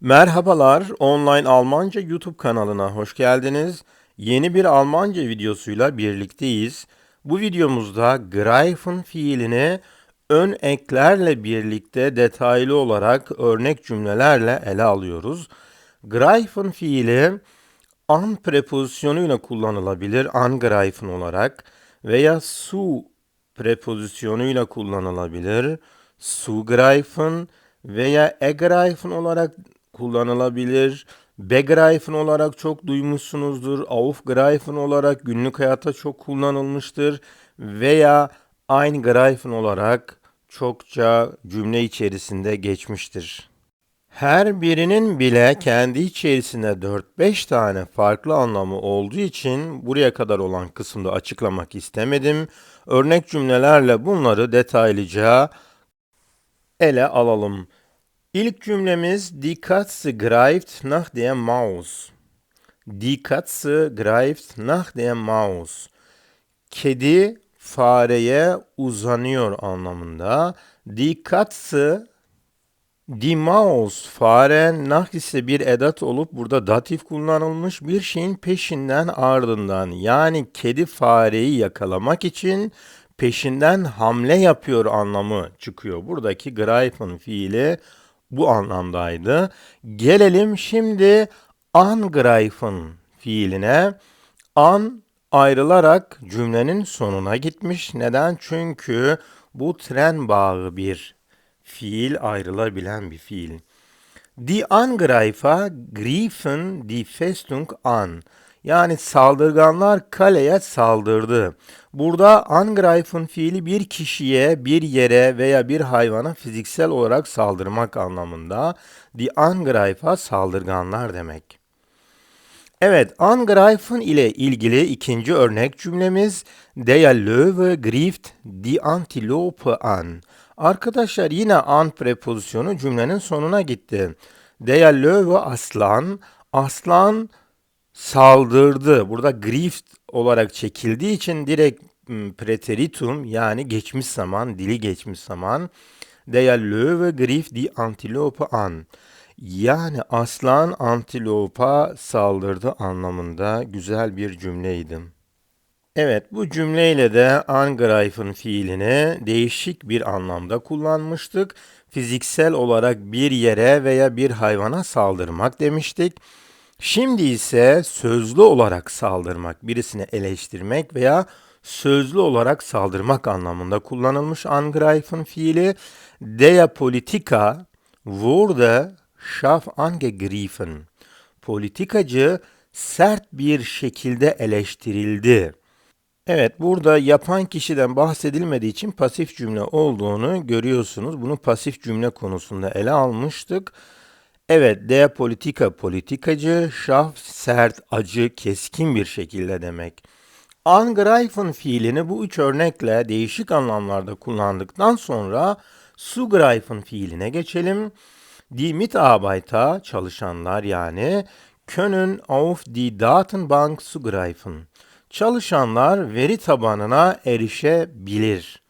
Merhabalar, Online Almanca YouTube kanalına hoş geldiniz. Yeni bir Almanca videosuyla birlikteyiz. Bu videomuzda greifen fiilini ön eklerle birlikte detaylı olarak örnek cümlelerle ele alıyoruz. Greifen fiili an prepozisyonuyla kullanılabilir, angreifen olarak veya su prepozisyonuyla kullanılabilir, zugreifen veya ergreifen olarak kullanılabilir. Begreifen olarak çok duymuşsunuzdur. Aufgreifen olarak günlük hayatta çok kullanılmıştır. Veya eingreifen olarak çokça cümle içerisinde geçmiştir. Her birinin bile kendi içerisinde 4-5 tane farklı anlamı olduğu için buraya kadar olan kısımda açıklamak istemedim. Örnek cümlelerle bunları detaylıca ele alalım. İlk cümlemiz Die Katze greift nach der Maus. Die Katze greift nach der Maus. Kedi fareye uzanıyor anlamında. Die Katze Die Maus fare nach ise bir edat olup burada datif kullanılmış bir şeyin peşinden ardından yani kedi fareyi yakalamak için peşinden hamle yapıyor anlamı çıkıyor. Buradaki greifen fiili bu anlamdaydı. Gelelim şimdi angreifen fiiline. An ayrılarak cümlenin sonuna gitmiş. Neden? Çünkü bu tren bağı bir fiil ayrılabilen bir fiil. Die Angreifer griffen die Festung an. Yani saldırganlar kaleye saldırdı. Burada angreifen fiili bir kişiye, bir yere veya bir hayvana fiziksel olarak saldırmak anlamında. Die Angreifer saldırganlar demek. Evet, angreifen ile ilgili ikinci örnek cümlemiz Der Löwe grieft die Antilope an. Arkadaşlar yine an prepozisyonu cümlenin sonuna gitti. Der Löwe aslan, aslan saldırdı. Burada grift olarak çekildiği için direkt preteritum yani geçmiş zaman, dili geçmiş zaman. Der Löwe griff die Antilope an. Yani aslan antilopa saldırdı anlamında güzel bir cümleydi. Evet, bu cümleyle de angreifen fiilini değişik bir anlamda kullanmıştık. Fiziksel olarak bir yere veya bir hayvana saldırmak demiştik. Şimdi ise sözlü olarak saldırmak, birisini eleştirmek veya sözlü olarak saldırmak anlamında kullanılmış angreifen fiili. Der Politiker wurde scharf angegriffen. Politikacı sert bir şekilde eleştirildi. Evet, burada yapan kişiden bahsedilmediği için pasif cümle olduğunu görüyorsunuz. Bunu pasif cümle konusunda ele almıştık. Evet, der politika politikacı, şaf sert, acı, keskin bir şekilde demek. Angreifen fiilini bu üç örnekle değişik anlamlarda kullandıktan sonra zugreifen fiiline geçelim. Die Mitarbeiter, çalışanlar yani, können auf die Datenbank zugreifen. Çalışanlar veri tabanına erişebilir.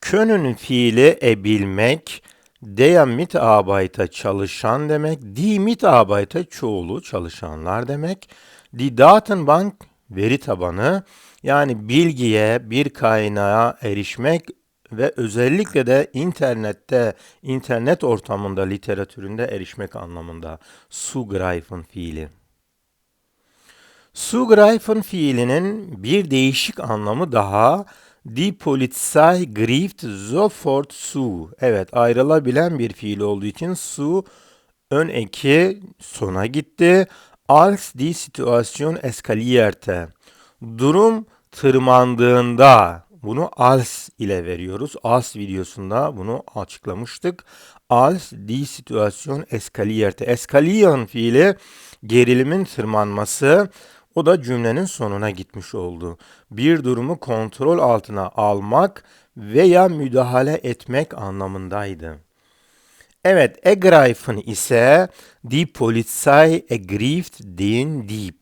Können fiili e bilmek, der Mitarbeiter çalışan demek, die Mitarbeiter çoğulu çalışanlar demek, die Datenbank veri tabanı yani bilgiye, bir kaynağa erişmek ve özellikle de internette, internet ortamında, literatüründe erişmek anlamında zugreifen fiili. Zugreifen fiilinin bir değişik anlamı daha Die Polizei grieft sofort zu. Evet ayrılabilen bir fiil olduğu için su ön eki sona gitti. Als die Situation eskalierte. Durum tırmandığında bunu als ile veriyoruz. Als videosunda bunu açıklamıştık. Als die Situation eskalierte. Eskalieren fiili gerilimin tırmanması. O da cümlenin sonuna gitmiş oldu. Bir durumu kontrol altına almak veya müdahale etmek anlamındaydı. Evet, ergreifen ise die Polizei ergrift den Dieb.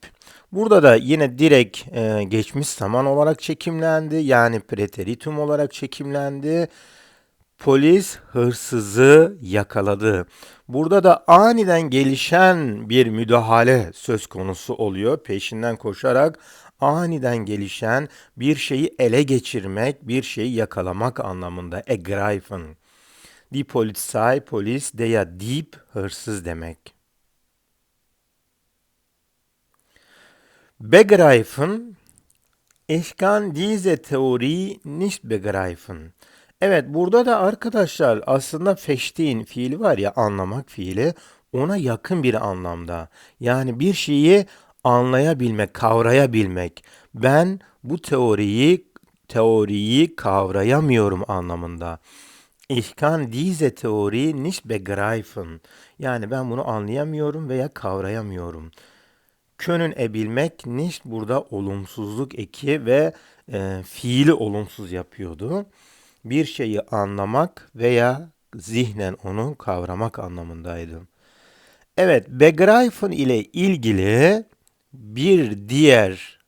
Burada da yine direkt e, geçmiş zaman olarak çekimlendi. Yani preteritum olarak çekimlendi. Polis hırsızı yakaladı. Burada da aniden gelişen bir müdahale söz konusu oluyor. Peşinden koşarak aniden gelişen bir şeyi ele geçirmek, bir şeyi yakalamak anlamında. Ergreifen. Die Polizei, polis, der Dieb, hırsız demek. Begreifen, ich kann diese Theorie nicht begreifen. Evet burada da arkadaşlar aslında feştiğin fiili var ya anlamak fiili ona yakın bir anlamda. Yani bir şeyi anlayabilmek, kavrayabilmek. Ben bu teoriyi teoriyi kavrayamıyorum anlamında. Ich kann diese Theorie nicht begreifen. Yani ben bunu anlayamıyorum veya kavrayamıyorum. Können ebilmek nicht burada olumsuzluk eki ve e, fiili olumsuz yapıyordu. Bir şeyi anlamak veya zihnen onu kavramak anlamındaydı. Evet, begreifen ile ilgili bir diğer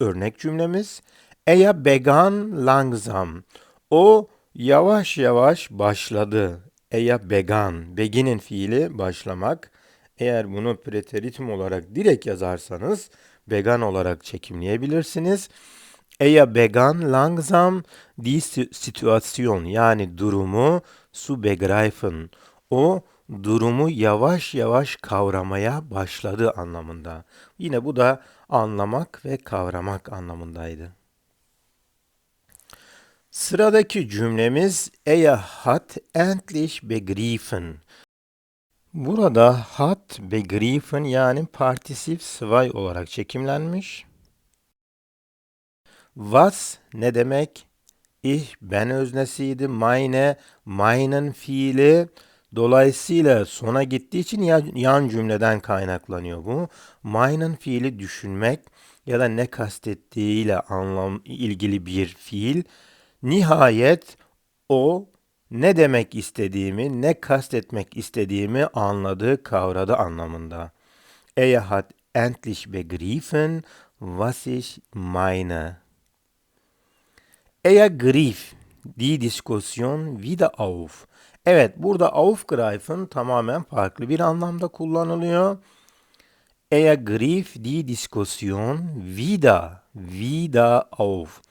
örnek cümlemiz Eya began langsam. O yavaş yavaş başladı. Eya began. Begin'in fiili başlamak. Eğer bunu preteritum olarak direkt yazarsanız began olarak çekimleyebilirsiniz. Eya began langsam die Situation yani durumu zu begreifen. O durumu yavaş yavaş kavramaya başladı anlamında. Yine bu da anlamak ve kavramak anlamındaydı. Sıradaki cümlemiz Er hat endlich begriffen. Burada hat begriffen yani partisif sıvay olarak çekimlenmiş. Was ne demek? Ich ben öznesiydi. Meine, meinen fiili. Dolayısıyla sona gittiği için yan cümleden kaynaklanıyor bu. Meinen fiili düşünmek ya da ne kastettiğiyle anlam ilgili bir fiil. Nihayet o ne demek istediğimi, ne kastetmek istediğimi anladı, kavradı anlamında. Er hat endlich begriffen, was ich meine. Er griff die Diskussion wieder auf. Evet, burada aufgreifen tamamen farklı bir anlamda kullanılıyor. Er griff die Diskussion wieder, wieder auf.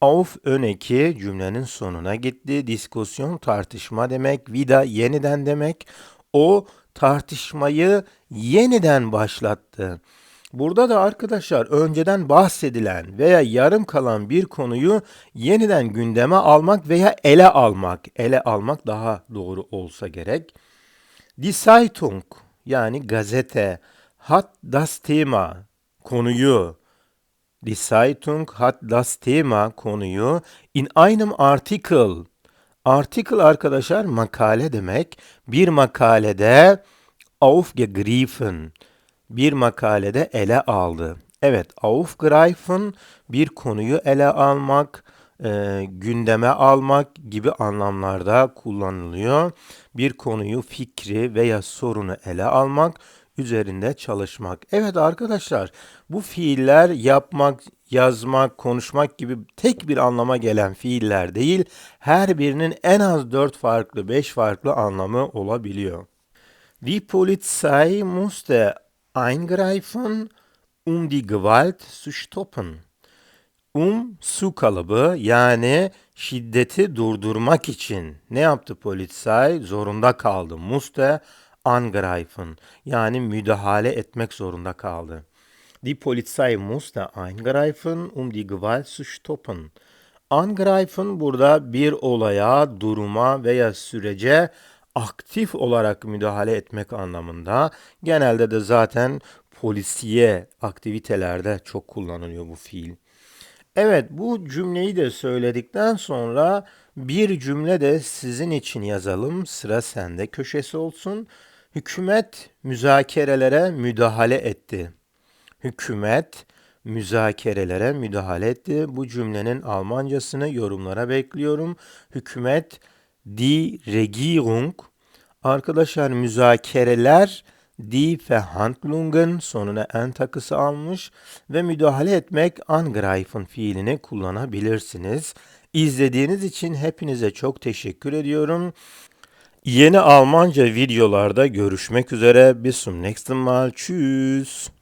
Auf ön eki cümlenin sonuna gitti. Diskusyon tartışma demek. Vida yeniden demek. O tartışmayı yeniden başlattı. Burada da arkadaşlar önceden bahsedilen veya yarım kalan bir konuyu yeniden gündeme almak veya ele almak, ele almak daha doğru olsa gerek. Die Zeitung yani gazete hat das Thema konuyu Die Zeitung hat das Thema konuyu in einem Artikel. Artikel arkadaşlar makale demek. Bir makalede aufgegriffen. Bir makalede ele aldı. Evet, aufgreifen bir konuyu ele almak, e, gündeme almak gibi anlamlarda kullanılıyor. Bir konuyu, fikri veya sorunu ele almak üzerinde çalışmak. Evet arkadaşlar bu fiiller yapmak, yazmak, konuşmak gibi tek bir anlama gelen fiiller değil, her birinin en az dört farklı, beş farklı anlamı olabiliyor. Die Polizei musste eingreifen, um die Gewalt zu stoppen. Um su kalıbı yani şiddeti durdurmak için ne yaptı polisay? Zorunda kaldı. Muste angreifen yani müdahale etmek zorunda kaldı. Die Polizei musste eingreifen, um die Gewalt zu stoppen. Angreifen burada bir olaya, duruma veya sürece aktif olarak müdahale etmek anlamında. Genelde de zaten polisiye aktivitelerde çok kullanılıyor bu fiil. Evet bu cümleyi de söyledikten sonra bir cümle de sizin için yazalım. Sıra sende köşesi olsun. Hükümet müzakerelere müdahale etti. Hükümet müzakerelere müdahale etti. Bu cümlenin Almancasını yorumlara bekliyorum. Hükümet die Regierung Arkadaşlar müzakereler die Verhandlungen sonuna en takısı almış ve müdahale etmek angreifen fiilini kullanabilirsiniz. İzlediğiniz için hepinize çok teşekkür ediyorum. Yeni Almanca videolarda görüşmek üzere. Bis zum nächsten Mal. Tschüss.